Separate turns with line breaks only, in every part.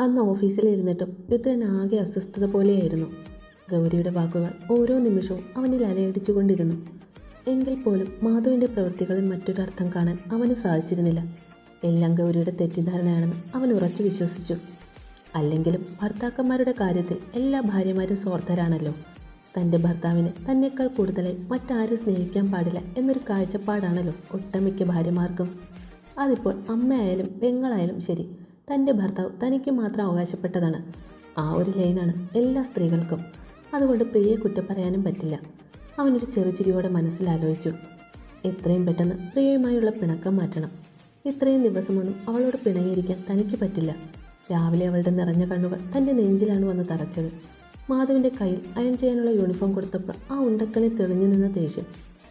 അന്ന് ഓഫീസിലിരുന്നിട്ടും രുദ്രൻ ആകെ അസ്വസ്ഥത പോലെയായിരുന്നു. ഗൗരിയുടെ വാക്കുകൾ ഓരോ നിമിഷവും അവനിൽ അലയടിച്ചുകൊണ്ടിരുന്നു. എങ്കിൽ പോലും മാധവിന്റെ പ്രവൃത്തികളിൽ മറ്റൊരർത്ഥം കാണാൻ അവന് സാധിച്ചിരുന്നില്ല. എല്ലാം ഗൗരിയുടെ തെറ്റിദ്ധാരണയാണെന്ന് അവൻ ഉറച്ചു വിശ്വസിച്ചു. അല്ലെങ്കിലും ഭർത്താക്കന്മാരുടെ കാര്യത്തിൽ എല്ലാ ഭാര്യമാരും സ്വാർത്ഥരാണല്ലോ. തന്റെ ഭർത്താവിനെ തന്നെക്കാൾ കൂടുതലായി മറ്റാരും സ്നേഹിക്കാൻ പാടില്ല എന്നൊരു കാഴ്ചപ്പാടാണല്ലോ ഒട്ടമിക്ക ഭാര്യമാർക്കും. അതിപ്പോൾ അമ്മയായാലും പെങ്ങളായാലും ശരി തന്റെ ഭർത്താവ് തനിക്ക് മാത്രം അവകാശപ്പെട്ടതാണ്. ആ ഒരു ലൈനാണ് എല്ലാ സ്ത്രീകൾക്കും. അതുകൊണ്ട് പ്രിയയെ കുറ്റം പറയാനും പറ്റില്ല. അവനൊരു ചെറുചിരിയോടെ മനസ്സിലാലോചിച്ചു. എത്രയും പെട്ടെന്ന് പ്രിയയുമായുള്ള പിണക്കം മാറ്റണം. ഇത്രയും ദിവസമൊന്നും അവളോട് പിണങ്ങിയിരിക്കാൻ തനിക്ക് പറ്റില്ല. രാവിലെ അവളുടെ നിറഞ്ഞ കണ്ണുകൾ തന്റെ നെഞ്ചിലാണ് വന്ന് തറച്ചത്. മാധവിന്റെ കയ്യിൽ അയൺ ചെയ്യാനുള്ള യൂണിഫോം കൊടുത്തപ്പോൾ ആ ഉണ്ടക്കണി തെളിഞ്ഞു നിന്ന ദേഷ്യം.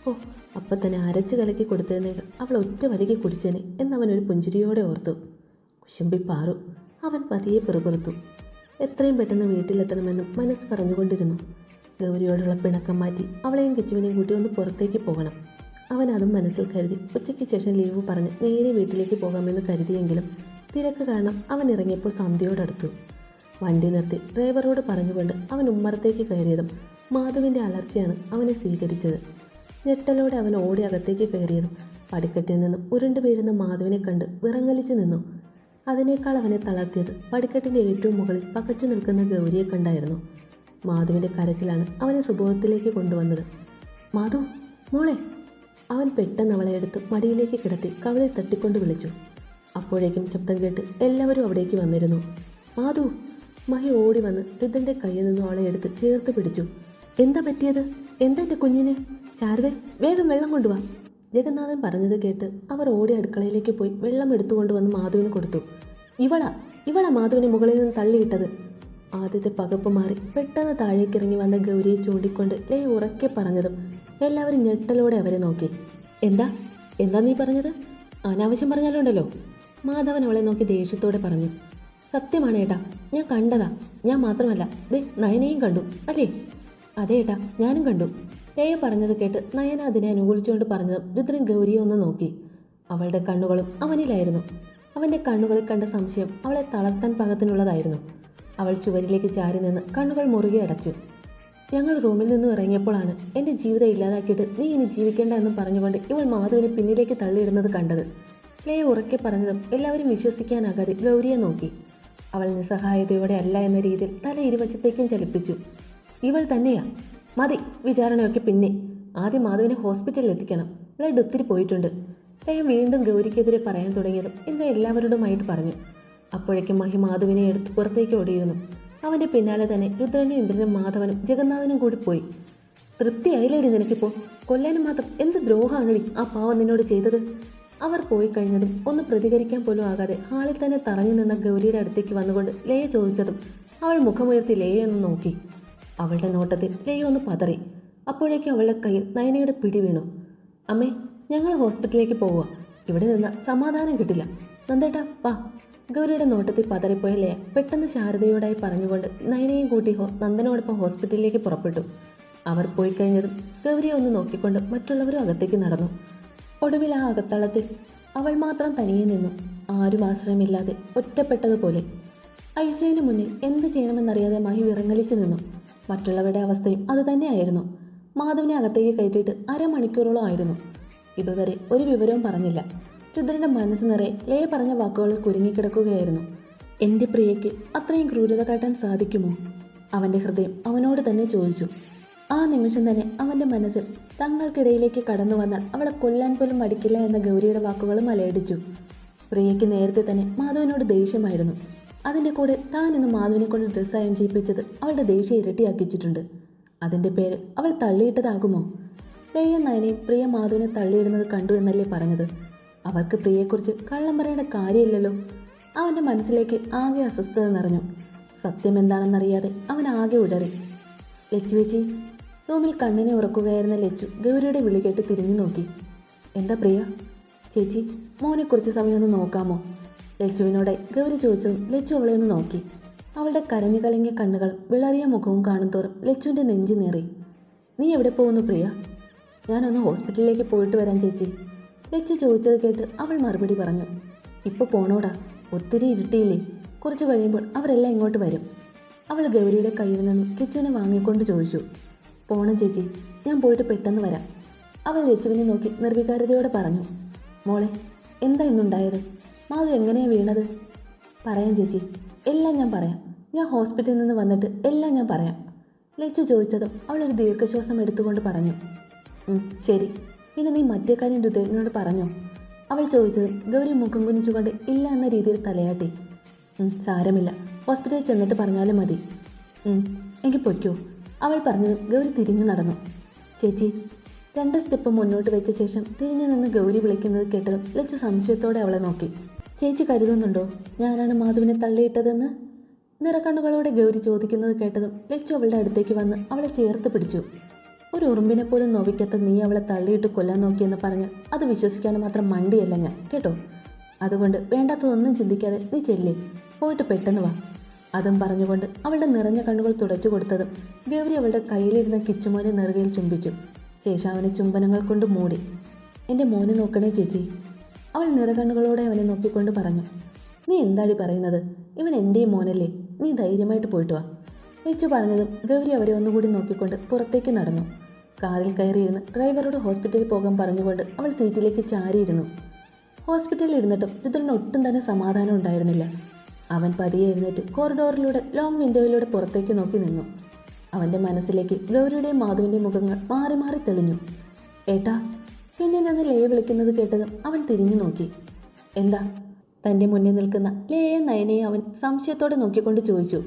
ഓ അപ്പം തന്നെ അരച്ച് കലക്കി കൊടുത്തതിനേക്കാൾ അവൾ ഒറ്റ വരികി കുടിച്ചേനെ എന്നവനൊരു പുഞ്ചിരിയോടെ ഓർത്തു. പാറു അവൻ പതിയെ പെറുപെറുത്തു. എത്രയും പെട്ടെന്ന് വീട്ടിലെത്തണമെന്നും മനസ്സ് പറഞ്ഞുകൊണ്ടിരുന്നു. ഗൗരിയോടുള്ള പിണക്കം മാറ്റി അവളെയും കിച്ചുവിനെയും കൂട്ടി ഒന്ന് പുറത്തേക്ക് പോകണം. അവൻ അതും മനസ്സിൽ കരുതി ഉച്ചയ്ക്ക് ശേഷം ലീവ് പറഞ്ഞ് നേരെ വീട്ടിലേക്ക് പോകാമെന്ന് കരുതിയെങ്കിലും തിരക്ക് കാരണം അവൻ ഇറങ്ങിയപ്പോൾ സന്ധ്യയോടടുത്തു. വണ്ടി നിർത്തി ഡ്രൈവറോട് പറഞ്ഞുകൊണ്ട് അവൻ ഉമ്മറത്തേക്ക് കയറിയതും മാധുവിന്റെ അലർച്ചയാണ് അവനെ സ്വീകരിച്ചത്. ഞെട്ടലോടെ അവൻ ഓടി അകത്തേക്ക് കയറിയതും പടിക്കെട്ടിൽ നിന്നും ഉരുണ്ടു വീഴുന്ന മാധുവിനെ കണ്ട് വിറങ്ങലിച്ചു നിന്നു. അതിനേക്കാൾ അവനെ തളർത്തിയത് പടിക്കെട്ടിന്റെ ഏറ്റവും മുകളിൽ പകച്ചു നിൽക്കുന്ന ഗൗരിയെ കണ്ടായിരുന്നു. മാധുവിന്റെ കരച്ചിലാണ് അവനെ സുബോധത്തിലേക്ക് കൊണ്ടുവന്നത്. മാധു മോളെ. അവൻ പെട്ടെന്ന് അവളെ എടുത്ത് മടിയിലേക്ക് കിടത്തി കവളിൽ തട്ടിക്കൊണ്ട് വിളിച്ചു. അപ്പോഴേക്കും ശബ്ദം കേട്ട് എല്ലാവരും അവിടേക്ക് വന്നിരുന്നു. മാധു മഹി ഓടി വന്ന് രുദ്രന്റെ കയ്യിൽ നിന്നും അവളെ എടുത്ത് ചേർത്ത് പിടിച്ചു. എന്താ പറ്റിയത്? എന്താ എന്റെ കുഞ്ഞിനെ? ശാരദ വേഗം വെള്ളം കൊണ്ടുവാ. ജഗന്നാഥൻ പറഞ്ഞത് കേട്ട് അവർ ഓടി അടുക്കളയിലേക്ക് പോയി വെള്ളം എടുത്തുകൊണ്ട് വന്ന് മാധുവിന് കൊടുത്തു. ഇവള ഇവള മാധുവിനെ മുകളിൽ നിന്ന് തള്ളിയിട്ടത്. ആദ്യത്തെ പകപ്പ് മാറി പെട്ടെന്ന് താഴേക്ക് ഇറങ്ങി വന്ന ഗൗരിയെ ചൂണ്ടിക്കൊണ്ട് ലേ ഉറക്കെ പറഞ്ഞതും എല്ലാവരും ഞെട്ടലോടെ അവരെ നോക്കി. എന്താ? എന്താ നീ പറഞ്ഞത്? അനാവശ്യം പറഞ്ഞാലുണ്ടല്ലോ. മാധവൻ അവളെ നോക്കി ദേഷ്യത്തോടെ പറഞ്ഞു. സത്യമാണ് ഏട്ടാ ഞാൻ കണ്ടതാ. ഞാൻ മാത്രമല്ല ദേ നയനയും കണ്ടു അല്ലേ? അതെ ഏട്ടാ ഞാനും കണ്ടു. പേയ പറഞ്ഞത് കേട്ട് നയന അതിനെ അനുകൂലിച്ചുകൊണ്ട് പറഞ്ഞതും രുദ്രൻ ഗൗരിയെ ഒന്ന് നോക്കി. അവളുടെ കണ്ണുകളും അവനിലായിരുന്നു. അവന്റെ കണ്ണുകളിൽ കണ്ട സംശയം അവളെ തളർത്താൻ പാകത്തിനുള്ളതായിരുന്നു. അവൾ ചുവരിലേക്ക് ചാരി നിന്ന് കണ്ണുകൾ മുറുകെ അടച്ചു. ഞങ്ങൾ റൂമിൽ നിന്നും ഇറങ്ങിയപ്പോഴാണ് എന്റെ ജീവിതം ഇല്ലാതാക്കിയിട്ട് നീ ഇനി ജീവിക്കേണ്ട എന്ന് പറഞ്ഞുകൊണ്ട് ഇവൾ മാധുവിനെ പിന്നിലേക്ക് തള്ളിയിടുന്നത് കണ്ടത്. ലേ ഉറക്കെ പറഞ്ഞതും എല്ലാവരും വിശ്വസിക്കാനാകാതെ ഗൗരിയെ നോക്കി. അവൾ നിസ്സഹായതയോടെ അല്ല എന്ന രീതിയിൽ തല ഇരുവശത്തേക്കും ചലിപ്പിച്ചു. ഇവൾ തന്നെയാ. മതി വിചാരണയൊക്കെ പിന്നെ. ആദ്യം മാധവിനെ ഹോസ്പിറ്റലിൽ എത്തിക്കണം. ബ്ലഡ് ഒത്തിരി പോയിട്ടുണ്ട്. ലയ വീണ്ടും ഗൗരിക്കെതിരെ പറയാൻ തുടങ്ങിയതും ഇന്ദ്ര എല്ലാവരോടുമായിട്ട് പറഞ്ഞു. അപ്പോഴേക്കും മഹി മാധവിനെ എടുത്ത് പുറത്തേക്ക് ഓടിയിരുന്നു. അവന്റെ പിന്നാലെ തന്നെ രുദ്രനും ഇന്ദ്രനും മാധവനും ജഗന്നാഥനും കൂടി പോയി. തൃപ്തിയായില്ലേടി നിനക്കിപ്പോൾ കൊല്ലാനും മാത്രം എന്ത് ദ്രോഹമാണടി ആ പാവം നിന്നോട് ചെയ്തത്? അവർ പോയി കഴിഞ്ഞതും ഒന്ന് പ്രതികരിക്കാൻ പോലും ആകാതെ ഹാളിൽ തന്നെ തറഞ്ഞു നിന്ന ഗൗരിയുടെ അടുത്തേക്ക് വന്നുകൊണ്ട് ലയ ചോദിച്ചതും അവൾ മുഖമുയർത്തി ലയെ നോക്കി. അവളുടെ നോട്ടത്തിൽ ലയ ഒന്ന് പതറി. അപ്പോഴേക്കും അവളുടെ കയ്യിൽ നയനയുടെ പിടി വീണു. അമ്മേ ഞങ്ങൾ ഹോസ്പിറ്റലിലേക്ക് പോവുക. ഇവിടെ നിന്ന് സമാധാനം കിട്ടില്ല. നന്ദേട്ടാ വാ. ഗൗരിയുടെ നോട്ടത്തിൽ പതറിപ്പോയ ലയ പെട്ടെന്ന് ശാരദയോടായി പറഞ്ഞുകൊണ്ട് നയനയും കൂട്ടി ഹോ- നന്ദനോടൊപ്പം ഹോസ്പിറ്റലിലേക്ക് പുറപ്പെട്ടു. അവർ പോയി കഴിഞ്ഞതും ഗൗരിയെ ഒന്ന് നോക്കിക്കൊണ്ട് മറ്റുള്ളവരും അകത്തേക്ക് നടന്നു. ഒടുവിൽ ആ അകത്തളത്തിൽ അവൾ മാത്രം തനിയെ നിന്നു. ആരും ആശ്രയമില്ലാതെ ഒറ്റപ്പെട്ടതുപോലെ. ഐശ്വര്യന് മുന്നിൽ എന്ത് ചെയ്യണമെന്നറിയാതെ മഹി വിറങ്ങലിച്ചു നിന്നു. മറ്റുള്ളവരുടെ അവസ്ഥയും അതുതന്നെയായിരുന്നു മാധവിനെ അകത്തേക്ക് കയറ്റിയിട്ട് അരമണിക്കൂറോളം ആയിരുന്നു. ഇതുവരെ ഒരു വിവരവും പറഞ്ഞില്ല. രുദ്രന്റെ മനസ്സ് നിറയെ ലേ പറഞ്ഞ വാക്കുകളിൽ കുരുങ്ങിക്കിടക്കുകയായിരുന്നു. എന്റെ പ്രിയയ്ക്ക് അത്രയും ക്രൂരത കാട്ടാൻ സാധിക്കുമോ? അവന്റെ ഹൃദയം അവനോട് തന്നെ ചോദിച്ചു. ആ നിമിഷം തന്നെ അവന്റെ മനസ്സിൽ തങ്ങൾക്കിടയിലേക്ക് കടന്നു വന്നാൽ അവളെ കൊല്ലാൻ പോലും മടിക്കില്ല എന്ന ഗൗരിയുടെ വാക്കുകളും അലയടിച്ചു. പ്രിയയ്ക്ക് നേരത്തെ തന്നെ മാധവനോട് ദേഷ്യമായിരുന്നു. അതിന്റെ കൂടെ താൻ ഇന്ന് മാധവനെ കൊണ്ട് ഡ്രസ്സ് അയൺ ചെയ്യിപ്പിച്ചത് അവളുടെ ദേഷ്യം ഇരട്ടിയാക്കിച്ചിട്ടുണ്ട്. അതിന്റെ പേര് അവൾ തള്ളിയിട്ടതാകുമോ? പ്രിയ നയനെ പ്രിയ മാധവനെ തള്ളിയിടുന്നത് കണ്ടു എന്നല്ലേ പറഞ്ഞത്. അവർക്ക് പ്രിയയെക്കുറിച്ച് കള്ളം പറയേണ്ട കാര്യമില്ലല്ലോ. അവന്റെ മനസ്സിലേക്ക് ആകെ അസ്വസ്ഥത നിറഞ്ഞു. സത്യം എന്താണെന്നറിയാതെ അവൻ ആകെ ഉടറി. ലച്ചു ചേച്ചി റൂമിൽ കണ്ണിനെ ഉറക്കുകയായിരുന്ന ലച്ചു ഗൗരിയുടെ വിളി കേട്ട് തിരിഞ്ഞു നോക്കി. എന്താ പ്രിയ? ചേച്ചി മോനെ കുറച്ച് സമയം ഒന്ന് നോക്കാമോ? ലച്ചുവിനോടെ ഗൗരി ചോദിച്ചതും ലച്ചു അവളെ ഒന്ന് നോക്കി. അവളുടെ കരഞ്ഞു കലങ്ങിയ കണ്ണുകൾ വിളറിയ മുഖവും കാണും തോറും ലച്ചുവിന്റെ നെഞ്ചു നേറി. നീ എവിടെ പോകുന്നു പ്രിയ? ഞാനൊന്ന് ഹോസ്പിറ്റലിലേക്ക് പോയിട്ട് വരാൻ ചേച്ചി. ലച്ചു ചോദിച്ചത് കേട്ട് അവൾ മറുപടി പറഞ്ഞു. ഇപ്പോൾ പോണോടാ ഒത്തിരി ഇരുട്ടിയില്ലേ? കുറച്ച് കഴിയുമ്പോൾ അവരെല്ലാം ഇങ്ങോട്ട് വരും. അവൾ ഗൗരിയുടെ കയ്യിൽ നിന്നും കിച്ചുവിനെ വാങ്ങിക്കൊണ്ട് ചോദിച്ചു. പോണം ചേച്ചി. ഞാൻ പോയിട്ട് പെട്ടെന്ന് വരാം. അവൾ ലച്ചുവിനെ നോക്കി നിർവികാരതയോടെ പറഞ്ഞു. മോളെ എന്താ ഇന്നുണ്ടായത്? മാധു എങ്ങനെയാണ് വീണത്? പറയാം ചേച്ചി. എല്ലാം ഞാൻ പറയാം. ഞാൻ ഹോസ്പിറ്റലിൽ നിന്ന് വന്നിട്ട് എല്ലാം ഞാൻ പറയാം. ലച്ചു ചോദിച്ചതും അവളൊരു ദീർഘശ്വാസം എടുത്തുകൊണ്ട് പറഞ്ഞു. ശരി. പിന്നെ നീ മറ്റേ കാര്യം രുദ്രനോട് പറഞ്ഞോ? അവൾ ചോദിച്ചത് ഗൗരി മുഖം കുനിച്ചുകൊണ്ട് ഇല്ല എന്ന രീതിയിൽ തലയാട്ടി. സാരമില്ല. ഹോസ്പിറ്റലിൽ ചെന്നിട്ട് പറഞ്ഞാലും മതി. എങ്കിൽ പൊയ്ക്കോ. അവൾ പറഞ്ഞത് ഗൗരി തിരിഞ്ഞു നടന്നു. ചേച്ചി രണ്ട് സ്റ്റെപ്പ് മുന്നോട്ട് വെച്ച ശേഷം തിരിഞ്ഞു നിന്ന് ഗൗരി വിളിക്കുന്നത് കേട്ടതും ലച്ചു സംശയത്തോടെ അവളെ നോക്കി. ചേച്ചി കരുതുന്നുണ്ടോ? ഞാനാണ് മാധുവിനെ തള്ളിയിട്ടതെന്ന്? നിറക്കണ്ണുകളോടെ ഗൗരി ചോദിക്കുന്നത് കേട്ടതും ലച്ചു അവളുടെ അടുത്തേക്ക് വന്ന് അവളെ ചേർത്ത് പിടിച്ചു. ഒരു ഉറുമ്പിനെ പോലും നോവിക്കാത്ത നീ അവളെ തള്ളിയിട്ട് കൊല്ലാൻ നോക്കിയെന്ന് പറഞ്ഞ് അത് വിശ്വസിക്കാൻ മാത്രം മണ്ടിയല്ല ഞാൻ കേട്ടോ? അതുകൊണ്ട് വേണ്ടാത്തതൊന്നും ചിന്തിക്കാതെ നീ ചെല്ലേ പോയിട്ട് പെട്ടെന്ന് വാ. അതും പറഞ്ഞുകൊണ്ട് അവളുടെ നിറഞ്ഞ കണ്ണുകൾ തുടച്ചു കൊടുത്തതും ഗൗരി അവളുടെ കയ്യിലിരുന്ന കിച്ചുമോനെ നെറുകയിൽ ചുംബിച്ചു. ശേഷം അവനെ ചുംബനങ്ങൾ കൊണ്ട് മൂടി. എന്റെ മോനെ നോക്കണേ ചേച്ചി. അവൾ നിറകണ്ണുകളോടെ അവനെ നോക്കിക്കൊണ്ട് പറഞ്ഞു നീ എന്താടി പറയുന്നത്? ഇവൻ എന്റെയും മോനല്ലേ. നീ ധൈര്യമായിട്ട് പോയിട്ട് വാ. നെച്ചു പറഞ്ഞതും ഗൗരി അവരെ ഒന്നുകൂടി നോക്കിക്കൊണ്ട് പുറത്തേക്ക് നടന്നു. കാറിൽ കയറിയിരുന്ന് ഡ്രൈവറോട് ഹോസ്പിറ്റലിൽ പോകാൻ പറഞ്ഞുകൊണ്ട് അവൾ സീറ്റിലേക്ക് ചാരിയിരുന്നു. ഹോസ്പിറ്റലിൽ ഇരുന്നിട്ടും രുദ്രന് ഒട്ടും തന്നെ സമാധാനം ഉണ്ടായിരുന്നില്ല. അവൻ പതിയെ എഴുന്നേറ്റ് കോറിഡോറിലൂടെ ലോങ് വിൻഡോയിലൂടെ പുറത്തേക്ക് നോക്കി നിന്നു. അവന്റെ മനസ്സിലേക്ക് ഗൗരിയുടെയും മാധുവിന്റെയും മുഖങ്ങൾ മാറി മാറി തെളിഞ്ഞു. ഏട്ടാ പിന്നെ നിന്ന് ലേ വിളിക്കുന്നത് കേട്ടതും അവൻ തിരിഞ്ഞു നോക്കി. എന്താ? തന്റെ മുന്നിൽ നിൽക്കുന്ന ലേയെ നയനയെ അവൻ സംശയത്തോടെ നോക്കിക്കൊണ്ട് ചോദിച്ചു.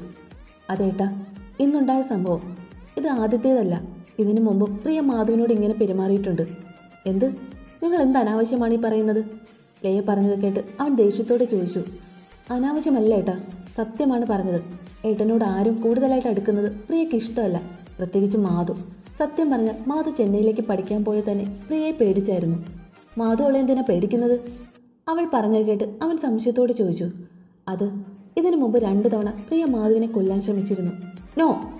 അതേട്ടാ ഇന്നുണ്ടായ സംഭവം. ഇത് ആദ്യത്തേതല്ല. ഇതിനു മുമ്പും പ്രിയ മാധുവിനോട് ഇങ്ങനെ പെരുമാറിയിട്ടുണ്ട്. എന്ത്? നിങ്ങൾ എന്ത് അനാവശ്യമാണ് ഈ പറയുന്നത്? ലയ പറഞ്ഞത് കേട്ട് അവൻ ദേഷ്യത്തോടെ ചോദിച്ചു. അനാവശ്യമല്ല ഏട്ടാ സത്യമാണ് പറഞ്ഞത്. ഏട്ടനോട് ആരും കൂടുതലായിട്ട് അടുക്കുന്നത് പ്രിയക്ക് ഇഷ്ടമല്ല. പ്രത്യേകിച്ച് മാധു. സത്യം പറഞ്ഞാൽ മാധു ചെന്നൈയിലേക്ക് പഠിക്കാൻ പോയ തന്നെ പ്രിയയെ പേടിച്ചായിരുന്നു. മാധു അവളെ എന്തിനാ പേടിക്കുന്നത്? അവൾ പറഞ്ഞു കേട്ട് അവൻ സംശയത്തോട് ചോദിച്ചു. അത് ഇതിനു മുമ്പ് രണ്ടു തവണ പ്രിയ മാധുവിനെ കൊല്ലാൻ ശ്രമിച്ചിരുന്നു. നോ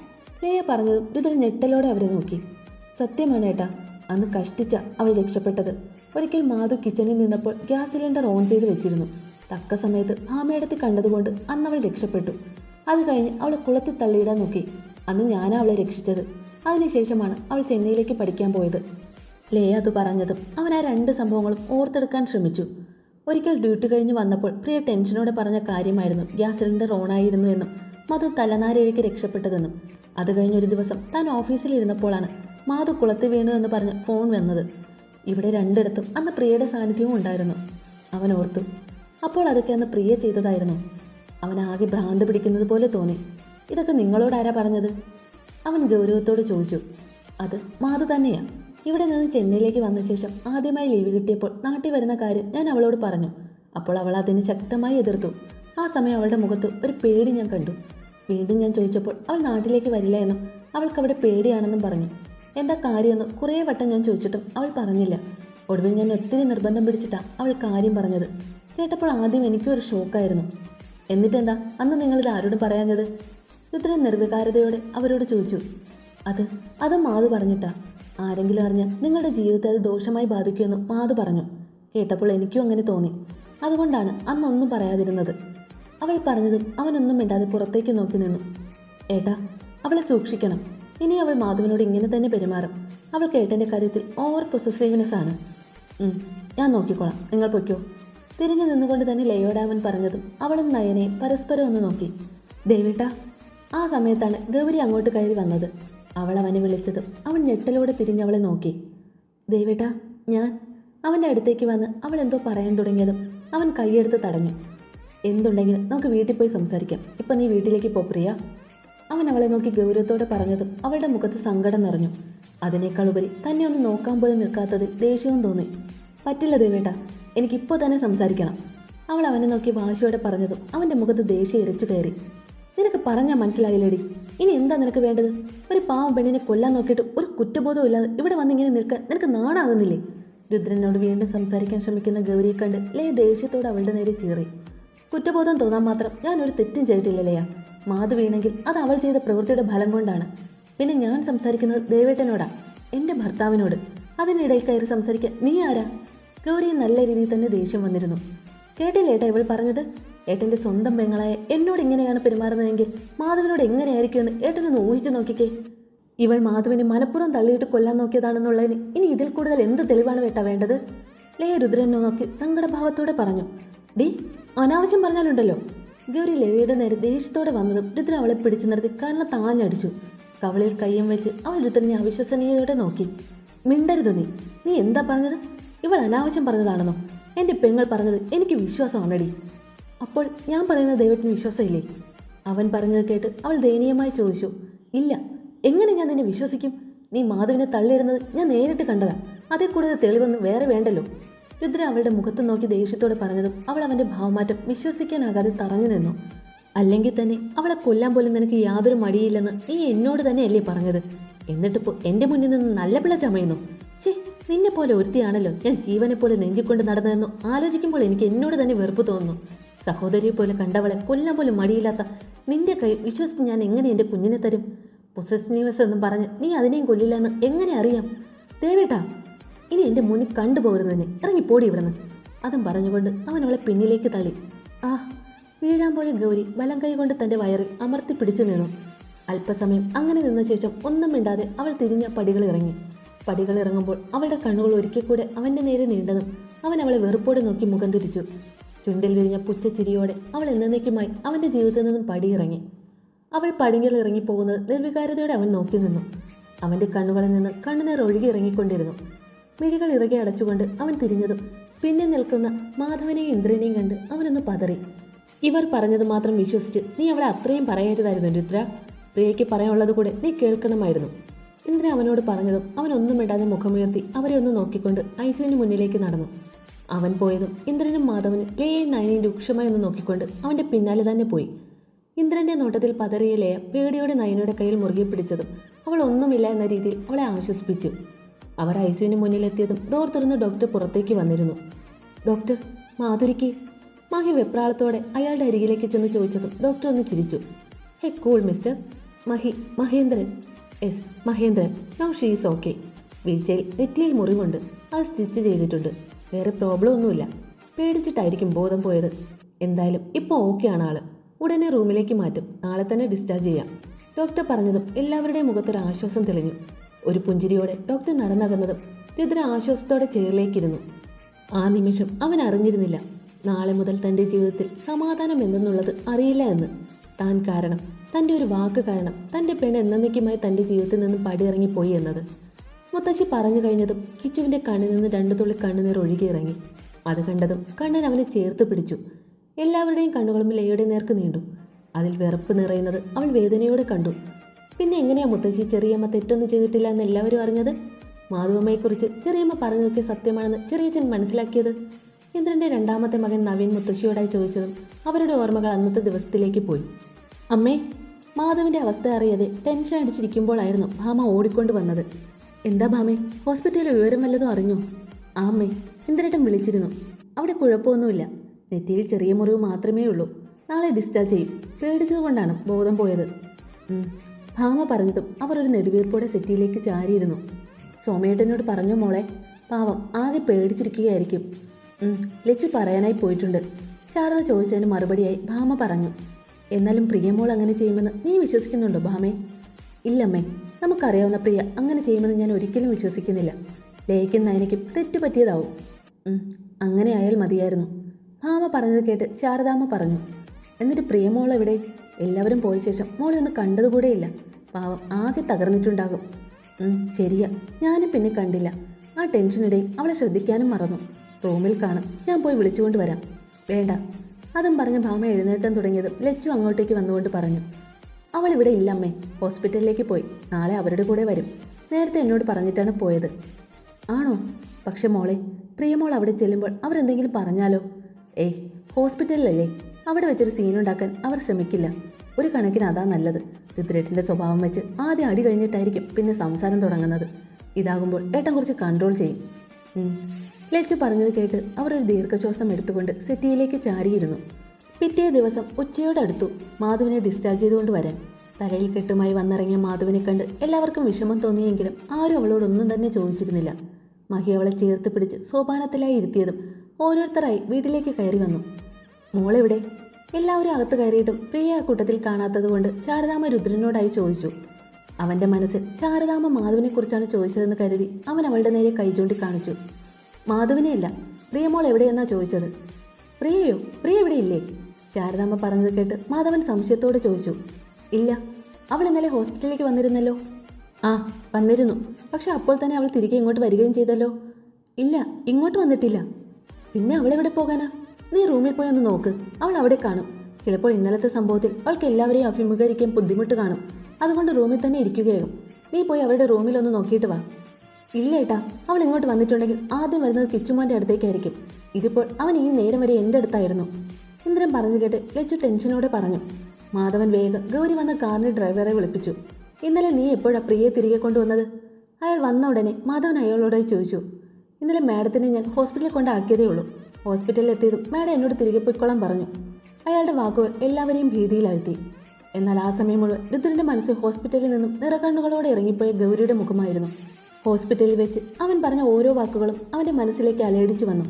ലയ പറഞ്ഞതും രുദ്രൻ ഞെട്ടലോടെ അവരെ നോക്കി. സത്യമാണ് ഏട്ടാ അന്ന് കഷ്ടിച്ച അവൾ രക്ഷപ്പെട്ടത്. ഒരിക്കൽ മാധു കിച്ചണിൽ നിന്നപ്പോൾ ഗ്യാസ് സിലിണ്ടർ ഓൺ ചെയ്ത് വെച്ചിരുന്നു. തക്ക സമയത്ത് ഭാമയടത്ത് കണ്ടതുകൊണ്ട് അന്ന് അവൾ രക്ഷപ്പെട്ടു. അത് കഴിഞ്ഞ് അവളെ കുളത്തിൽ തള്ളിയിടാൻ നോക്കി. അന്ന് ഞാനാ അവളെ രക്ഷിച്ചത്. അതിനുശേഷമാണ് അവൾ ചെന്നൈയിലേക്ക് പഠിക്കാൻ പോയത്. ലേ അത് പറഞ്ഞതും അവൻ ആ രണ്ട് സംഭവങ്ങളും ഓർത്തെടുക്കാൻ ശ്രമിച്ചു. ഒരിക്കൽ ഡ്യൂട്ടി കഴിഞ്ഞ് വന്നപ്പോൾ പ്രിയ ടെൻഷനോടെ പറഞ്ഞ കാര്യമായിരുന്നു ഗ്യാസ് സിലിണ്ടർ ഓണായിരുന്നു എന്നും മധു തലനാരിഴയ്ക്ക് രക്ഷപ്പെട്ടതെന്നും. അത് കഴിഞ്ഞൊരു ദിവസം താൻ ഓഫീസിലിരുന്നപ്പോഴാണ് മാധു കുളത്ത് വീണു എന്ന് പറഞ്ഞ് ഫോൺ വന്നത്. ഇവിടെ രണ്ടിടത്തും അന്ന് പ്രിയയുടെ സാന്നിധ്യവും ഉണ്ടായിരുന്നു. അവൻ ഓർത്തു അപ്പോൾ അതൊക്കെ അന്ന് പ്രിയ ചെയ്തതായിരുന്നു. അവൻ ആകെ ഭ്രാന്ത് പിടിക്കുന്നത് പോലെ തോന്നി. ഇതൊക്കെ നിങ്ങളോട് ആരാ പറഞ്ഞത്? അവൻ ഗൗരവത്തോട് ചോദിച്ചു. അത് മാതു തന്നെയാ. ഇവിടെ നിന്ന് ചെന്നൈയിലേക്ക് വന്ന ശേഷം ആദ്യമായി ലീവ് കിട്ടിയപ്പോൾ നാട്ടിൽ വരുന്ന കാര്യം ഞാൻ അവളോട് പറഞ്ഞു. അപ്പോൾ അവൾ അതിന് ശക്തമായി എതിർത്തു. ആ സമയം അവളുടെ മുഖത്ത് ഒരു പേടി ഞാൻ കണ്ടു. വീണ്ടും ഞാൻ ചോദിച്ചപ്പോൾ അവൾ നാട്ടിലേക്ക് വരില്ല എന്നും അവൾക്ക് അവിടെ പേടിയാണെന്നും പറഞ്ഞു. എന്താ കാര്യമെന്ന് കുറേ വട്ടം ഞാൻ ചോദിച്ചിട്ടും അവൾ പറഞ്ഞില്ല. ഒടുവിൽ ഞാൻ ഒത്തിരി നിർബന്ധം പിടിച്ചിട്ടാണ് അവൾ കാര്യം പറഞ്ഞത്. കേട്ടപ്പോൾ ആദ്യം എനിക്കും ഒരു ഷോക്കായിരുന്നു എന്നിട്ടെന്താ? അന്ന് നിങ്ങളിത് ആരോടും പറയാഞ്ഞത്? രുദ്രൻ നിർവികാരതയോടെ അവരോട് ചോദിച്ചു അത് അത് മാധു പറഞ്ഞിട്ടാ. ആരെങ്കിലും അറിഞ്ഞാൽ നിങ്ങളുടെ ജീവിതത്തെ അത് ദോഷമായി ബാധിക്കുമെന്ന് മാധു പറഞ്ഞു. കേട്ടപ്പോൾ എനിക്കും അങ്ങനെ തോന്നി. അതുകൊണ്ടാണ് അന്നൊന്നും പറയാതിരുന്നത്. അവൾ പറഞ്ഞതും അവനൊന്നും മിണ്ടാതെ പുറത്തേക്ക് നോക്കി നിന്നു. ഏട്ടാ അവളെ സൂക്ഷിക്കണം. ഇനി അവൾ മാധുവിനോട് ഇങ്ങനെ തന്നെ പെരുമാറും. അവൾ കേട്ടന്റെ കാര്യത്തിൽ ഓവർ പൊസസീവ്നെസ് ആണ്. ഞാൻ നോക്കിക്കോളാം. നിങ്ങൾ പൊയ്ക്കോ. തിരിഞ്ഞു നിന്നുകൊണ്ട് തന്നെ ലയോടാവൻ പറഞ്ഞതും അവളും നയനെയും പരസ്പരം ഒന്ന് നോക്കി. ദേവേട്ട ആ സമയത്താണ് ഗൗരി അങ്ങോട്ട് കയറി വന്നത്. അവൾ അവനെ വിളിച്ചതും അവൻ ഞെട്ടലോടെ തിരിഞ്ഞവളെ നോക്കി. ദേവേട്ടാ ഞാൻ. അവന്റെ അടുത്തേക്ക് വന്ന് അവൾ എന്തോ പറയാൻ തുടങ്ങിയതും അവൻ കൈയെടുത്ത് തടഞ്ഞു. എന്തുണ്ടെങ്കിലും നമുക്ക് വീട്ടിൽ പോയി സംസാരിക്കാം. ഇപ്പം നീ വീട്ടിലേക്ക് പോ പ്രിയ. അവൻ അവളെ നോക്കി ഗൗരവത്തോടെ പറഞ്ഞതും അവളുടെ മുഖത്ത് സങ്കടം നിറഞ്ഞു. അതിനേക്കാൾ ഉപരി തന്നെ ഒന്ന് നോക്കാൻ പോലും നിൽക്കാത്തതിൽ ദേഷ്യവും തോന്നി. പറ്റില്ല ദേവേട്ട എനിക്കിപ്പോൾ തന്നെ സംസാരിക്കണം. അവൾ അവനെ നോക്കി വാശിയോടെ പറഞ്ഞതും അവന്റെ മുഖത്ത് ദേഷ്യം ഇരച്ചു കയറി. നിനക്ക് പറഞ്ഞാൽ മനസ്സിലായില്ലേടി? ഇനി എന്താ നിനക്ക് വേണ്ടത്? ഒരു പാവം പെണ്ണിനെ കൊല്ലാൻ നോക്കിയിട്ട് ഒരു കുറ്റബോധവും ഇല്ലാതെ ഇവിടെ വന്നിങ്ങനെ നിൽക്കാൻ നിനക്ക് നാണാകുന്നില്ലേ? രുദ്രനോട് വീണ്ടും സംസാരിക്കാൻ ശ്രമിക്കുന്ന ഗൗരിയെ കണ്ട് ലേ ദേഷ്യത്തോട് അവളുടെ നേരെ ചീറി. കുറ്റബോധം തോന്നാൻ മാത്രം ഞാൻ ഒരു തെറ്റും ചെയ്തിട്ടില്ല ലയ. മാധു വീണെങ്കിൽ അത് അവൾ ചെയ്ത പ്രവൃത്തിയുടെ ഫലം കൊണ്ടാണ്. പിന്നെ ഞാൻ സംസാരിക്കുന്നത് ദേവേട്ടനോടാ എന്റെ ഭർത്താവിനോട്. അതിനിടയിൽ കയറി സംസാരിക്കാൻ നീ ആരാ? ഗൗരിയെ നല്ല രീതിയിൽ തന്നെ ദേഷ്യം വന്നിരുന്നു. കേട്ടില്ലേട്ടാ ഇവൾ പറഞ്ഞത്? ഏട്ടന്റെ സ്വന്തം പെങ്ങളായ എന്നോട് ഇങ്ങനെയാണ് പെരുമാറുന്നതെങ്കിൽ മാധവനോട് എങ്ങനെയായിരിക്കുമെന്ന് ഏട്ടനൊന്ന് ഊഹിച്ചു നോക്കിക്കേ. ഇവൾ മാധവനെ മനഃപൂർവം തള്ളിയിട്ട് കൊല്ലാൻ നോക്കിയതാണെന്നുള്ളതിന് ഇനി ഇതിൽ കൂടുതൽ എന്ത് തെളിവാണ് വേട്ട വേണ്ടത്? ലയ രുദ്രനെ നോക്കി സങ്കടഭാവത്തോടെ പറഞ്ഞു. ഡി അനാവശ്യം പറഞ്ഞാലുണ്ടല്ലോ. ഗൗരി ലയയുടെ നേരെ ദേഷ്യത്തോടെ വന്നതും രുദ്രൻ അവളെ പിടിച്ചു നിർത്തി കാരണം താഞ്ഞടിച്ചു. കവളിൽ കയ്യം വെച്ച് അവൾ രുദ്രനെ അവിശ്വസനീയതയോടെ നോക്കി. മിണ്ടരുത് നീ. നീ എന്താ പറഞ്ഞത്? ഇവൾ അനാവശ്യം പറഞ്ഞതാണെന്നോ? എന്റെ പെങ്ങൾ പറഞ്ഞത് എനിക്ക് വിശ്വാസമാണടി. അപ്പോൾ ഞാൻ പറയുന്ന ദൈവത്തിന് വിശ്വാസമില്ലേ? അവൻ പറഞ്ഞത് കേട്ട് അവൾ ദയനീയമായി ചോദിച്ചു ഇല്ല എങ്ങനെ ഞാൻ നിന്നെ വിശ്വസിക്കും? നീ മാധവിനെ തള്ളിയിടുന്നത് ഞാൻ നേരിട്ട് കണ്ടതാ. അതിൽ കൂടുതൽ തെളിവൊന്നും വേറെ വേണ്ടല്ലോ. രുദ്ര അവളുടെ മുഖത്ത് നോക്കി ദേഷ്യത്തോടെ പറഞ്ഞതും അവൾ അവന്റെ ഭാവമാറ്റം വിശ്വസിക്കാനാകാതെ തറഞ്ഞു നിന്നു. അല്ലെങ്കിൽ തന്നെ അവളെ കൊല്ലാൻ പോലും നിനക്ക് യാതൊരു മടിയില്ലെന്ന് നീ എന്നോട് തന്നെയല്ലേ പറഞ്ഞത്? എന്നിട്ടിപ്പോൾ എന്റെ മുന്നിൽ നിന്ന് നല്ല പിള്ള ചമയുന്നു. ചേ നിന്നെ പോലെ ഒരുത്തിയാണല്ലോ ഞാൻ ജീവനെ നെഞ്ചിക്കൊണ്ട് നടന്നതെന്നു ആലോചിക്കുമ്പോൾ എനിക്ക് എന്നോട് തന്നെ വെറുപ്പ് തോന്നുന്നു. സഹോദരിയെ പോലെ കണ്ടവളെ കൊല്ലാൻ പോലും മടിയില്ലാത്ത നിന്റെ കൈ വിശ്വസിച്ച് ഞാൻ എങ്ങനെ എന്റെ കുഞ്ഞിനെ തരും? പൊസസ്നീവസ് എന്നും പറഞ്ഞ് നീ അതിനെയും കൊല്ലില്ല എന്ന് എങ്ങനെ അറിയാം? ദേവേട്ടാ ഇനി എന്റെ മുന്നിൽ കണ്ടുപോകരുതെന്നെ ഇറങ്ങിപ്പോടി ഇറങ്ങി പോടി ഇവിടുന്ന്. അതും പറഞ്ഞുകൊണ്ട് അവൻ അവളെ പിന്നിലേക്ക് തള്ളി. ആ വീഴാൻ പോയ ഗൗരി വലം കൈ കൊണ്ട് തന്റെ വയറിൽ അമർത്തി പിടിച്ചു നിന്നു. അല്പസമയം അങ്ങനെ നിന്ന ശേഷം ഒന്നും മിണ്ടാതെ അവൾ തിരിഞ്ഞ പടികൾ ഇറങ്ങി. പടികൾ ഇറങ്ങുമ്പോൾ അവളുടെ കണ്ണുകൾ ഒരിക്കൽ കൂടെ അവന്റെ നേരെ നീണ്ടതും അവൻ അവളെ വെറുപ്പോടെ നോക്കി മുഖം തിരിച്ചു. ചുണ്ടിൽ വിരിഞ്ഞ പുച്ഛച്ചിരിയോടെ അവൾ എന്നേക്കുമായി അവന്റെ ജീവിതത്തിൽ നിന്നും പടിയിറങ്ങി. അവൾ പടികൾ ഇറങ്ങിപ്പോകുന്നത് നിർവികാരതയോടെ അവൻ നോക്കി നിന്നു. അവന്റെ കണ്ണുകളിൽ നിന്ന് കണ്ണുനീർ ഒഴുകി ഇറങ്ങിക്കൊണ്ടിരുന്നു. മിഴികൾ ഇറകെ അടച്ചുകൊണ്ട് അവൻ തിരിഞ്ഞതും പിന്നെ നിൽക്കുന്ന മാധവനെയും ഇന്ദ്രനെയും കണ്ട് അവനൊന്ന് പതറി. ഇവർ പറഞ്ഞത് മാത്രം വിശ്വസിച്ച് നീ അവളെ അത്രയും പറയരുതായിരുന്നു രുദ്ര. പ്രിയയ്ക്ക് പറയാനുള്ളത് കൂടെ നീ കേൾക്കണമായിരുന്നു. ഇന്ദ്ര അവനോട് പറഞ്ഞതും അവനൊന്നും മിണ്ടാതെ മുഖമുയർത്തി അവരെ ഒന്ന് നോക്കിക്കൊണ്ട് ഐസുവിന് മുന്നിലേക്ക് നടന്നു. അവൻ പോയതും ഇന്ദ്രനും മാധവനും ലേ നയനെ രൂക്ഷമായി ഒന്ന് നോക്കിക്കൊണ്ട് അവന്റെ പിന്നാലെ തന്നെ പോയി. ഇന്ദ്രന്റെ നോട്ടത്തിൽ പതറിയ ലയ പേടിയോടെ നയനയുടെ കയ്യിൽ മുറുകെ പിടിച്ചതും അവൾ ഒന്നുമില്ല എന്ന രീതിയിൽ അവളെ ആശ്വസിപ്പിച്ചു. അവർ ഐസുവിന് മുന്നിലെത്തിയതും ഡോർ തുറന്ന് ഡോക്ടർ പുറത്തേക്ക് വന്നിരുന്നു. ഡോക്ടർ മാധുരിക്ക്? മാഹി വെപ്രാളത്തോടെ അയാളുടെ അരികിലേക്ക് ചെന്ന് ചോദിച്ചതും ഡോക്ടർ ഒന്ന് ചിരിച്ചു. Hey cool mister. Mahi Mahendran. S Mahendran. Now she's okay. വീഴ്ചയിൽ നെറ്റിയിൽ മുറിവുണ്ട്. അത് സ്റ്റിച്ച് ചെയ്തിട്ടുണ്ട്. വേറെ പ്രോബ്ലം ഒന്നുമില്ല. പേടിച്ചിട്ടായിരിക്കും ബോധം പോയത്. എന്തായാലും ഇപ്പോൾ ഓക്കെയാണ് ആൾ. ഉടനെ റൂമിലേക്ക് മാറ്റും. നാളെ തന്നെ ഡിസ്ചാർജ് ചെയ്യാം. ഡോക്ടർ പറഞ്ഞതും എല്ലാവരുടെയും മുഖത്തൊരു ആശ്വാസം തെളിഞ്ഞു. ഒരു പുഞ്ചിരിയോടെ ഡോക്ടർ നടന്നകന്നതും രുദ്ര ആശ്വാസത്തോടെ ചെയറിലേക്കിരുന്നു ആ നിമിഷം അവൻ അറിഞ്ഞിരുന്നില്ല. നാളെ മുതൽ തന്റെ ജീവിതത്തിൽ സമാധാനം എന്തെന്നുള്ളത് അറിയില്ല എന്ന്. താൻ കാരണം തന്റെ ഒരു വാക്ക് കാരണം തന്റെ പെണ് എന്നേക്കുമായി തന്റെ ജീവിതത്തിൽ നിന്ന് പടിയിറങ്ങിപ്പോയി എന്നത്. മുത്തശ്ശി പറഞ്ഞു കഴിഞ്ഞതും കിച്ചുവിന്റെ കണ്ണിൽ നിന്ന് രണ്ടു തുള്ളി കണ്ണുനീർ ഒഴുകിയിറങ്ങി അത് കണ്ടതും കണ്ണൻ അവനെ ചേർത്ത് പിടിച്ചു. എല്ലാവരുടെയും കണ്ണുകളും ലയുടെ നേർക്ക് നീണ്ടു. അതിൽ വെറുപ്പ് നിറയുന്നത് അവൾ വേദനയോടെ കണ്ടു. പിന്നെ എങ്ങനെയാ മുത്തശ്ശി ചെറിയമ്മ തെറ്റൊന്നും ചെയ്തിട്ടില്ല എന്ന് എല്ലാവരും അറിഞ്ഞത്? മാധവമ്മയെക്കുറിച്ച് ചെറിയമ്മ പറഞ്ഞു നോക്കിയ സത്യമാണെന്ന് ചെറിയച്ഛൻ മനസ്സിലാക്കിയത്? ഇന്ദ്രന്റെ രണ്ടാമത്തെ മകൻ നവീൻ മുത്തശ്ശിയോടായി ചോദിച്ചതും അവരുടെ ഓർമ്മകൾ അന്നത്തെ ദിവസത്തിലേക്ക് പോയി. അമ്മേ മാധവിന്റെ അവസ്ഥ അറിയാതെ ടെൻഷൻ അടിച്ചിരിക്കുമ്പോഴായിരുന്നു ഭാമ ഓടിക്കൊണ്ട് വന്നത്. എന്താ ഭാമേ? ഹോസ്പിറ്റലിൽ വിവരം വല്ലതും അറിഞ്ഞോ? ആമ്മേ ഇന്ദ്രേട്ടൻ വിളിച്ചിരുന്നു. അവിടെ കുഴപ്പമൊന്നുമില്ല. നെറ്റിയിൽ ചെറിയ മുറിവ് മാത്രമേ ഉള്ളൂ. നാളെ ഡിസ്ചാർജ് ചെയ്യും. പേടിച്ചതുകൊണ്ടാണ് ബോധം പോയത്. ഭാമ പറഞ്ഞതും അവർ ഒരു നെടുവീർപ്പോടെ സെറ്റിയിലേക്ക് ചാരിയിരുന്നു. സോമേട്ടനോട് പറഞ്ഞു മോളെ പാവം ആകെ പേടിച്ചിരിക്കുകയായിരിക്കും. ലച്ചു പറയാനായി പോയിട്ടുണ്ട്. ശാരദ ചോദിച്ചതിന് മറുപടിയായി ഭാമ പറഞ്ഞു. എന്നാലും പ്രിയമോൾ അങ്ങനെ ചെയ്യുമെന്ന് നീ വിശ്വസിക്കുന്നുണ്ടോ ഭാമേ? ഇല്ലമ്മേ. നമുക്കറിയാവുന്ന പ്രിയ അങ്ങനെ ചെയ്യുമെന്ന് ഞാൻ ഒരിക്കലും വിശ്വസിക്കുന്നില്ല. ലേക്കും നയനയ്ക്കും തെറ്റുപറ്റിയതാവും. പറ്റിയതാവും അങ്ങനെ ആയാൽ മതിയായിരുന്നു. ഭാമ പറഞ്ഞത് കേട്ട് ശാരദാമ്മ പറഞ്ഞു എന്നിട്ട് പ്രിയമോൾ എവിടെ? എല്ലാവരും പോയ ശേഷം മോളെ ഒന്ന് കണ്ടതുകൂടെയില്ല. പാവം ആകെ തകർന്നിട്ടുണ്ടാകും. ശരിയാ. ഞാനും പിന്നെ കണ്ടില്ല. ആ ടെൻഷനിടയിൽ അവളെ ശ്രദ്ധിക്കാനും മറന്നു. റൂമിൽ കാണും. ഞാൻ പോയി വിളിച്ചുകൊണ്ട് വരാം. വേണ്ട. അതും പറഞ്ഞ് ഭാമ എഴുന്നേൽക്കാൻ തുടങ്ങിയതും ലച്ചു അങ്ങോട്ടേക്ക് വന്നുകൊണ്ട് പറഞ്ഞു. അവൾ ഇവിടെ ഇല്ലമ്മേ. ഹോസ്പിറ്റലിലേക്ക് പോയി. നാളെ അവരുടെ കൂടെ വരും. നേരത്തെ എന്നോട് പറഞ്ഞിട്ടാണ് പോയത്. ആണോ? പക്ഷെ മോളെ പ്രിയമോൾ അവിടെ ചെല്ലുമ്പോൾ അവരെന്തെങ്കിലും പറഞ്ഞാലോ? ഏയ് ഹോസ്പിറ്റലിലല്ലേ? അവിടെ വെച്ചൊരു സീനുണ്ടാക്കാൻ അവർ ശ്രമിക്കില്ല. ഒരു കണക്കിന് അതാ നല്ലത്. ഋദ്രേട്ടിന്റെ സ്വഭാവം വെച്ച് ആദ്യം അടി കഴിഞ്ഞിട്ടായിരിക്കും പിന്നെ സംസാരം തുടങ്ങുന്നത്. ഇതാകുമ്പോൾ ഏട്ടൻ കുറച്ച് കൺട്രോൾ ചെയ്യും. ലച്ചു പറഞ്ഞത് കേട്ട് അവർ ഒരു ദീർഘശ്വാസം എടുത്തുകൊണ്ട് സെറ്റിയിലേക്ക് ചാരിയിരുന്നു. പിറ്റേ ദിവസം ഉച്ചയോടെ ഉച്ചയോടടുത്തു മാധുവിനെ ഡിസ്ചാർജ് ചെയ്തുകൊണ്ട് വരാൻ. തലയിൽ കെട്ടുമായി വന്നിറങ്ങിയ മാധുവിനെ കണ്ട് എല്ലാവർക്കും വിഷമം തോന്നിയെങ്കിലും ആരും അവളോടൊന്നും തന്നെ ചോദിച്ചിരുന്നില്ല. മഹി അവളെ ചേർത്ത് പിടിച്ച് സോപാനത്തിലായി ഇരുത്തിയതും ഓരോരുത്തരായി വീട്ടിലേക്ക് കയറി വന്നു. മോളെവിടെ? എല്ലാവരും അകത്ത് കയറിയിട്ടും പ്രിയ ആ കൂട്ടത്തിൽ കാണാത്തതുകൊണ്ട് ശാരദാമ രുദ്രനോടായി ചോദിച്ചു. അവന്റെ മനസ്സിൽ ശാരദാമ മാധുവിനെക്കുറിച്ചാണ് ചോദിച്ചതെന്ന് കരുതി അവൻ അവളുടെ നേരെ കൈ ചൂണ്ടി കാണിച്ചു. മാധുവിനെയല്ല പ്രിയമോൾ എവിടെയെന്നാ ചോദിച്ചത്? പ്രിയയോ? പ്രിയ എവിടെയില്ലേ ശാരദാമ്മ പറഞ്ഞത് കേട്ട് മാധവൻ സംശയത്തോടെ ചോദിച്ചു. ഇല്ല അവൾ ഇന്നലെ ഹോസ്പിറ്റലിലേക്ക് വന്നിരുന്നല്ലോ. ആ വന്നിരുന്നു. പക്ഷെ അപ്പോൾ തന്നെ അവൾ തിരികെ ഇങ്ങോട്ട് വരികയും ചെയ്തല്ലോ. ഇല്ല ഇങ്ങോട്ട് വന്നിട്ടില്ല. പിന്നെ അവൾ എവിടെ പോകാനാ? നീ റൂമിൽ പോയി ഒന്ന് നോക്ക്. അവൾ അവിടെ കാണും. ചിലപ്പോൾ ഇന്നലത്തെ സംഭവത്തിൽ അവൾക്ക് എല്ലാവരെയും അഭിമുഖീകരിക്കാൻ ബുദ്ധിമുട്ട് കാണും. അതുകൊണ്ട് റൂമിൽ തന്നെ ഇരിക്കുകയാകും. നീ പോയി അവരുടെ റൂമിൽ ഒന്ന് നോക്കിയിട്ട് വാ. ഇല്ല ഏട്ടാ അവൾ ഇങ്ങോട്ട് വന്നിട്ടുണ്ടെങ്കിൽ ആദ്യം വരുന്നത് കിച്ചുമാന്റെ അടുത്തേക്കായിരിക്കും. ഇതിപ്പോൾ അവൻ ഈ നേരം വരെ എന്റെ അടുത്തായിരുന്നു. ഇന്ദ്രൻ പറഞ്ഞു കേട്ട് ലച്ചു ടെൻഷനോടെ പറഞ്ഞു. മാധവൻ വേഗം ഗൗരി വന്ന കാറിന് ഡ്രൈവറെ വിളിപ്പിച്ചു. ഇന്നലെ നീ എപ്പോഴാ പ്രിയെ തിരികെ കൊണ്ടുവന്നത്? അയാൾ വന്ന ഉടനെ മാധവൻ അയാളോടായി ചോദിച്ചു. ഇന്നലെ മാഡത്തിനെ ഞാൻ ഹോസ്പിറ്റലിൽ കൊണ്ടാക്കിയതേ ഉള്ളൂ. ഹോസ്പിറ്റലിൽ എത്തിയതും മാഡം എന്നോട് തിരികെ പൊയ്ക്കോളാൻ പറഞ്ഞു. അയാളുടെ വാക്കുകൾ എല്ലാവരെയും ഭീതിയിലാഴ്ത്തി. എന്നാൽ ആ സമയം മുഴുവൻ രുദ്രന്റെ മനസ്സിൽ ഹോസ്പിറ്റലിൽ നിന്നും നിറകണ്ണുകളോടെ ഇറങ്ങിപ്പോയ ഗൗരിയുടെ മുഖമായിരുന്നു. ഹോസ്പിറ്റലിൽ വെച്ച് അവൻ പറഞ്ഞ ഓരോ വാക്കുകളും അവന്റെ മനസ്സിലേക്ക് അലയടിച്ചു വന്നു.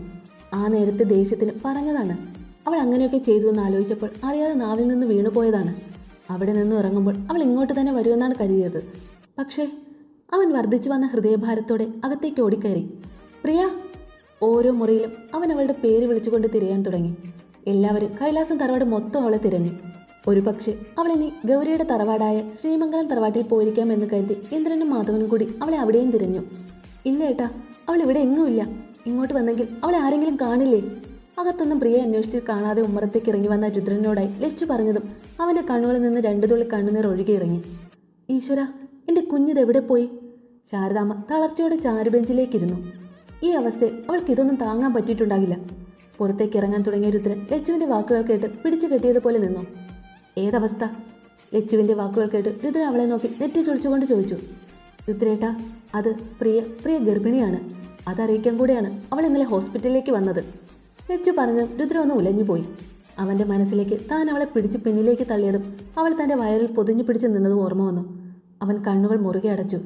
ആ നേരത്തെ ദേഷ്യത്തിന് പറഞ്ഞതാണ്. അവൾ അങ്ങനെയൊക്കെ ചെയ്തു എന്ന് ആലോചിച്ചപ്പോൾ അറിയാതെ നാവിൽ നിന്ന് വീണുപോയതാണ് അവിടെ നിന്ന് ഇറങ്ങുമ്പോൾ അവൾ ഇങ്ങോട്ട് തന്നെ വരുമെന്നാണ് കരുതിയത്. പക്ഷേ അവൻ വർദ്ധിച്ചു വന്ന ഹൃദയഭാരത്തോടെ അകത്തേക്ക് ഓടിക്കയറി. പ്രിയ! ഓരോ മുറിയിലും അവൻ അവളുടെ പേര് വിളിച്ചുകൊണ്ട് തിരയാൻ തുടങ്ങി. എല്ലാവരും കൈലാസം തറവാട് മൊത്തം അവളെ തിരഞ്ഞു. ഒരു പക്ഷേ അവളിനി ഗൗരിയുടെ തറവാടായ ശ്രീമംഗലം തറവാട്ടിൽ പോയിരിക്കാം എന്ന് കരുതി ഇന്ദ്രനും മാധവനും കൂടി അവളെ അവിടെയും തിരഞ്ഞു. ഇല്ല ഏട്ടാ അവൾ ഇവിടെ എങ്ങുമില്ല ഇങ്ങോട്ട് വന്നെങ്കിൽ അവളെ ആരെങ്കിലും കാണില്ലേ? അകത്തൊന്നും പ്രിയ അന്വേഷിച്ച് കാണാതെ ഉമ്മറത്തേക്ക് ഇറങ്ങി വന്ന രുദ്രനോടായി ലച്ചു പറഞ്ഞതും അവന്റെ കണ്ണുകളിൽ നിന്ന് രണ്ടു തുള്ളി കണ്ണുനീർ ഒഴുകി ഇറങ്ങി. ഈശ്വര എന്റെ കുഞ്ഞിത് എവിടെ പോയി? ശാരദാമ്മ തളർച്ചയോടെ ചാരുബെഞ്ചിലേക്കിരുന്നു. ഈ അവസ്ഥയിൽ അവൾക്ക് ഇതൊന്നും താങ്ങാൻ പറ്റിയിട്ടുണ്ടാകില്ല. പുറത്തേക്ക് ഇറങ്ങാൻ തുടങ്ങിയ രുദ്രൻ ലച്ചുവിന്റെ വാക്കുകൾ കേട്ട് പിടിച്ചു കെട്ടിയതുപോലെ നിന്നു. ഏതവസ്ഥ? ലച്ചുവിന്റെ വാക്കുകൾ കേട്ട് രുദ്രൻ അവളെ നോക്കി നെറ്റി ചൊളിച്ചുകൊണ്ട് ചോദിച്ചു. രുദ്രേട്ടാ അത് പ്രിയ പ്രിയ ഗർഭിണിയാണ്. അതറിയിക്കാൻ കൂടെയാണ് അവൾ ഇന്നലെ ഹോസ്പിറ്റലിലേക്ക് വന്നത്. ലച്ചു പറഞ്ഞ് രുദ്ര ഒന്ന് ഉലഞ്ഞുപോയി അവന്റെ മനസ്സിലേക്ക് താൻ അവളെ പിടിച്ച് പിന്നിലേക്ക് തള്ളിയതും അവൾ തന്റെ വയറിൽ പൊതിഞ്ഞു പിടിച്ച് നിന്നതും ഓർമ്മ വന്നു. അവൻ കണ്ണുകൾ മുറുകെ അടച്ചു.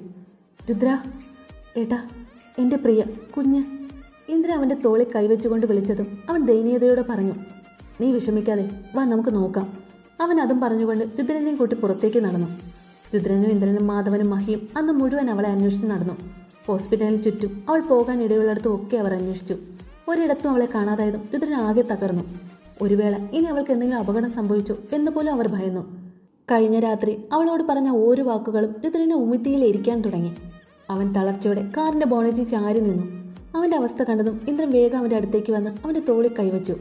രുദ്ര ഏട്ടാ എന്റെ പ്രിയ കുഞ്ഞ്. ഇന്ദ്ര അവന്റെ തോളിൽ കൈവച്ചുകൊണ്ട് വിളിച്ചതും അവൻ ദയനീയതയോടെ പറഞ്ഞു. നീ വിഷമിക്കാതെ വാ നമുക്ക് നോക്കാം. അവൻ അതും പറഞ്ഞുകൊണ്ട് രുദ്രനെയും കൂട്ടി പുറത്തേക്ക് നടന്നു. രുദ്രനും ഇന്ദ്രനും മാധവനും മഹിയും അന്ന് മുഴുവൻ അവളെ അന്വേഷിച്ച് നടന്നു. ഹോസ്പിറ്റലിൽ ചുറ്റും അവൾ പോകാൻ ഇടയുള്ളിടത്തും ഒക്കെ അവർ അന്വേഷിച്ചു. ഒരിടത്തും അവളെ കാണാതായതും ആകെ തകർന്നു. ഒരു വേള ഇനി അവൾക്ക് എന്തെങ്കിലും അപകടം സംഭവിച്ചു എന്ന് പോലും അവർ ഭയന്നു. കഴിഞ്ഞ രാത്രി അവളോട് പറഞ്ഞ ഓരോ വാക്കുകളും രുദ്രനെ ഉമിത്തിയിൽ ഇരിക്കാൻ തുടങ്ങി. അവൻ തളർച്ചയോടെ കാറിന്റെ ബോണേജിൽ ചാരി നിന്നു. അവന്റെ അവസ്ഥ കണ്ടതും ഇന്ദ്രൻ വേഗം അവന്റെ അടുത്തേക്ക് വന്ന് അവന്റെ തോളിൽ കൈവച്ചു.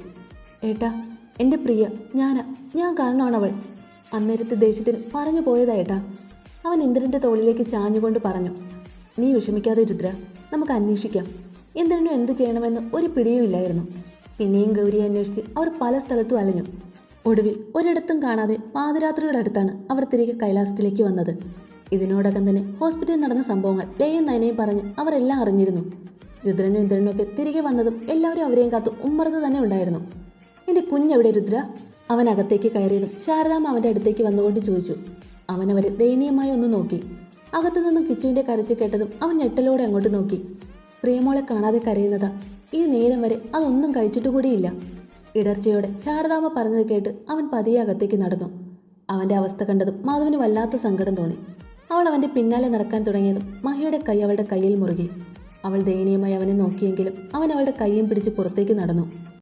ഏട്ടാ എന്റെ പ്രിയ ഞാനാ. ഞാൻ കാരണമാണ് അവൾ അന്നേരത്തെ ദേഷ്യത്തിന് പറഞ്ഞു പോയതാ ഏട്ടാ. അവൻ ഇന്ദ്രന്റെ തോളിലേക്ക് ചാഞ്ഞുകൊണ്ട് പറഞ്ഞു നീ വിഷമിക്കാതെ രുദ്ര നമുക്ക് അന്വേഷിക്കാം. ഇന്ദ്രനും എന്ത് ചെയ്യണമെന്ന് ഒരു പിടിയും ഇല്ലായിരുന്നു. പിന്നെയും ഗൗരിയെ അന്വേഷിച്ച് അവർ പല സ്ഥലത്തും അലഞ്ഞു. ഒടുവിൽ ഒരിടത്തും കാണാതെ പാതിരാത്രിയുടെ അടുത്താണ് അവർ തിരികെ കൈലാസത്തിലേക്ക് വന്നത്. ഇതിനോടകം തന്നെ ഹോസ്പിറ്റലിൽ നടന്ന സംഭവങ്ങൾ ലയും നയനയും പറഞ്ഞ് അവരെല്ലാം അറിഞ്ഞിരുന്നു. രുദ്രനും ഇന്ദ്രനും ഒക്കെ തിരികെ വന്നതും എല്ലാവരും അവരെയും കാത്തു ഉമ്മറത്ത് തന്നെ ഉണ്ടായിരുന്നു. എന്റെ കുഞ്ഞെവിടെ രുദ്ര? അവൻ അകത്തേക്ക് കയറിയതും ശാരദാമ്മ അവന്റെ അടുത്തേക്ക് വന്നുകൊണ്ട് ചോദിച്ചു. അവൻ അവരെ ദയനീയമായി ഒന്ന് നോക്കി. അകത്തു നിന്നും കിച്ചുവിന്റെ കരച്ച് കേട്ടതും അവൻ ഞെട്ടലോടെ അങ്ങോട്ട് നോക്കി. പ്രിയമോളെ കാണാതെ കരയുന്നതാ. ഈ നേരം വരെ അതൊന്നും കഴിച്ചിട്ടു കൂടിയില്ല. ഇടർച്ചയോടെ ശാരദാമ്മ പറഞ്ഞത് കേട്ട് അവൻ പതിയെ അകത്തേക്ക് നടന്നു. അവന്റെ അവസ്ഥ കണ്ടതും മാധവന് വല്ലാത്ത സങ്കടം തോന്നി. അവൾ അവന്റെ പിന്നാലെ നടക്കാൻ തുടങ്ങിയതും മഹിയുടെ കൈ അവളുടെ കയ്യിൽ മുറുകി. അവൾ ദയനീയമായി അവനെ നോക്കിയെങ്കിലും അവൻ അവളുടെ കൈയും പിടിച്ച് പുറത്തേക്ക് നടന്നു.